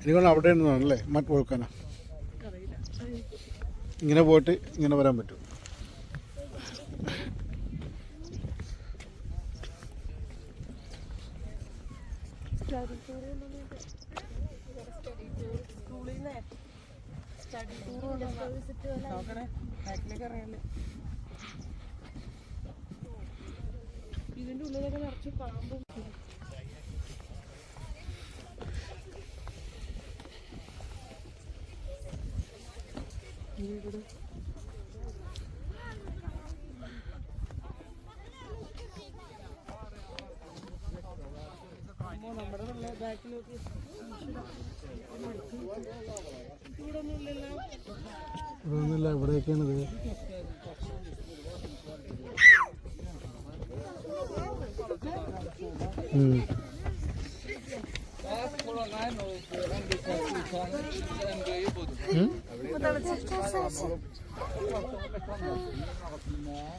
എനിക്കൊണ്ട് അവിടെ നിന്നാണല്ലേ മറ്റ് വോൾക്കാന ഇങ്ങനെ പോയിട്ട് ഇങ്ങനെ വരാൻ പറ്റും. ഇതിന്റെ ഉള്ളിലൊക്കെ നിറച്ച് പാമ്പും നമ്മുടെ ബാക്കിൽ നോക്കി ഇവിടെ ഒന്നും ഇല്ലല്ലോ ഇവിടെ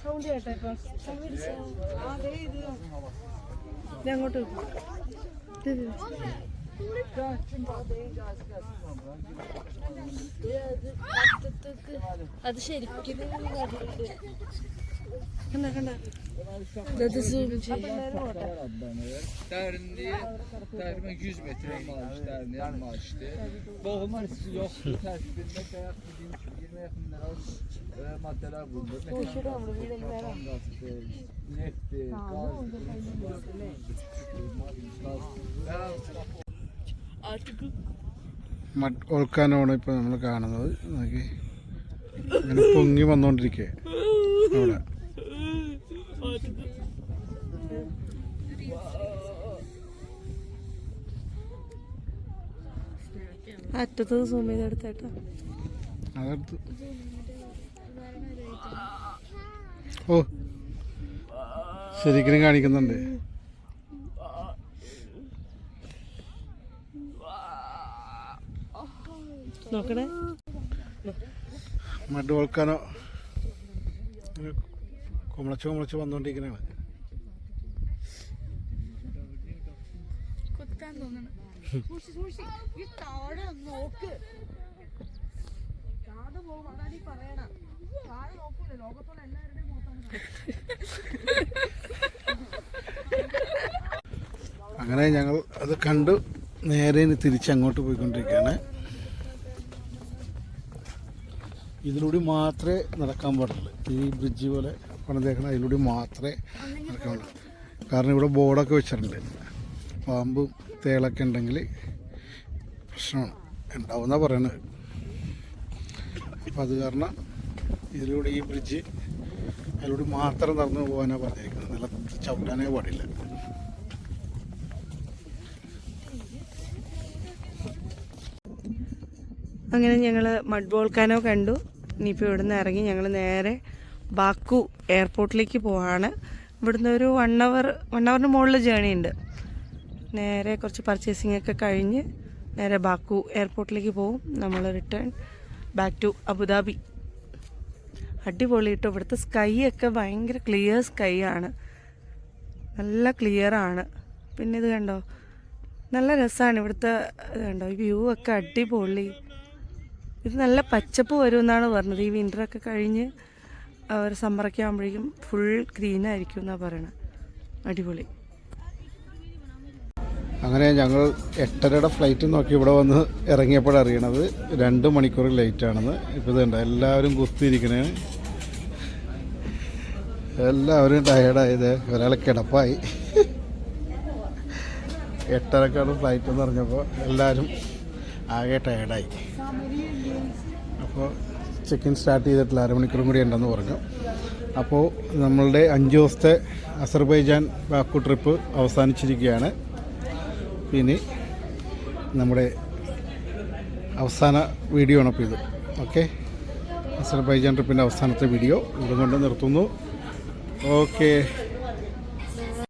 സൗണ്ട് കേട്ടോ ഇപ്പൊ ഇത് അങ്ങോട്ട് വെക്ക്. ഇത് ഇത്. അത് ശരിക്കും കണ്ട കണ്ട അത് zoom ചെയ്യും Derinliği təxminən 100 metrə malış, dərinliyə malışdır. Boğulma riski yoxdur. Tərkibində bayaq dediyim kimi 20 yaxınlara e, maddələr bulunur. Metan qazıdır, neftdir, qazdır, artık mud വോൾക്കാനമാണ് ഇപ്പോൾ നമ്മൾ കാണുന്നത് നോക്കി ഇങ്ങനെ പൊങ്ങി വന്നോണ്ടിരിക്കെ. അവിടെ. അറ്റത്ത് സൂം ചെയ്തെടുത്തേട്ടാ അതെടുത്ത്. ഓ. ശരിക്കും കാണിക്കുന്നുണ്ട്. നോക്കണേ. മഡ് വോൾക്കാനോ കുമളച്ച് കുമളച്ച് വന്നുകൊണ്ടിരിക്കുന്നതാണ് അങ്ങനെ ഞങ്ങൾ അത് കണ്ടു നേരെ തിരിച്ചങ്ങോട്ട് പോയിക്കൊണ്ടിരിക്കുകയാണ്. ഇതിലൂടെ മാത്രമേ നടക്കാൻ പാടുള്ളൂ. ഈ ബ്രിഡ്ജ് പോലെ പണിതേക്കണം അതിലൂടെ മാത്രമേ നടക്കാൻ പാടുള്ളൂ. കാരണം ഇവിടെ ബോർഡൊക്കെ വെച്ചിട്ടുണ്ട്. പാമ്പും തേളൊക്കെ ഉണ്ടെങ്കിൽ പ്രശ്നമാണ്. ഉണ്ടാവുന്ന പറയണത്. അപ്പം അത് കാരണം ഇതിലൂടെ ഈ ബ്രിഡ്ജ് അതിലൂടെ മാത്രം നടന്നു പോകാനാണ് പറഞ്ഞിരിക്കുന്നത്. നിലത്ത് ചവിട്ടാനേ പാടില്ല. അങ്ങനെ ഞങ്ങൾ മഡ് വോൾക്കാനോ കണ്ടു. ഇനിയിപ്പോൾ ഇവിടുന്ന് ഇറങ്ങി ഞങ്ങൾ നേരെ ബാക്കു എയർപോർട്ടിലേക്ക് പോവാണ്. ഇവിടുന്ന് ഒരു വൺ അവർ വൺ അവറിന് മുകളിൽ ജേണി ഉണ്ട്. നേരെ കുറച്ച് പർച്ചേസിംഗ് ഒക്കെ കഴിഞ്ഞ് നേരെ ബാക്കു എയർപോർട്ടിലേക്ക് പോവും. നമ്മൾ റിട്ടേൺ ബാക്ക് ടു അബുദാബി. അടിപൊളി കേട്ടോ ഇവിടുത്തെ സ്കൈ ഒക്കെ ഭയങ്കര ക്ലിയർ സ്കൈ ആണ്. നല്ല ക്ലിയർ ആണ്. പിന്നെ ഇത് കണ്ടോ? നല്ല രസമാണ് ഇവിടുത്തെ ഇത് കണ്ടോ? ഈ വ്യൂ ഒക്കെ അടിപൊളി. ഇത് നല്ല പച്ചപ്പ് വരുമെന്നാണ് പറഞ്ഞത്. ഈ വിന്ററൊക്കെ കഴിഞ്ഞ് അവർ സമ്മറൊക്കെ ആകുമ്പോഴേക്കും ഫുൾ ഗ്രീൻ ആയിരിക്കും എന്നാണ് പറയണത് അടിപൊളി. അങ്ങനെ ഞങ്ങൾ എട്ടരയുടെ ഫ്ലൈറ്റ് നോക്കി ഇവിടെ വന്ന് ഇറങ്ങിയപ്പോൾ അറിയണത്. രണ്ട് മണിക്കൂർ ലേറ്റ് ആണെന്ന്. ഇപ്പോൾ ഇതുണ്ട് എല്ലാവരും കുത്തിയിരിക്കണേ. എല്ലാവരും ടയേർഡായത് ഒരാൾ കിടപ്പായി. എട്ടരക്കാണ് ഫ്ലൈറ്റ് എന്ന് പറഞ്ഞപ്പോൾ എല്ലാവരും ആകെ ടയേർഡായി അപ്പോൾ ചെക്ക് ഇൻ സ്റ്റാർട്ട് ചെയ്തിട്ടില്ല. അരമണിക്കൂറും കൂടി ഉണ്ടെന്ന് പറഞ്ഞു. അപ്പോൾ നമ്മളുടെ അഞ്ച് ദിവസത്തെ അസർബൈജാൻ ബാക്കു ട്രിപ്പ് അവസാനിച്ചിരിക്കുകയാണ്. ഇനി നമ്മുടെ അവസാന വീഡിയോ ആണ് ഇത്. ഓക്കെ അസർബൈജാൻ ട്രിപ്പിന്റെ അവസാനത്തെ വീഡിയോ ഇവിടെ കൊണ്ട് നിർത്തുന്നു. ഓക്കെ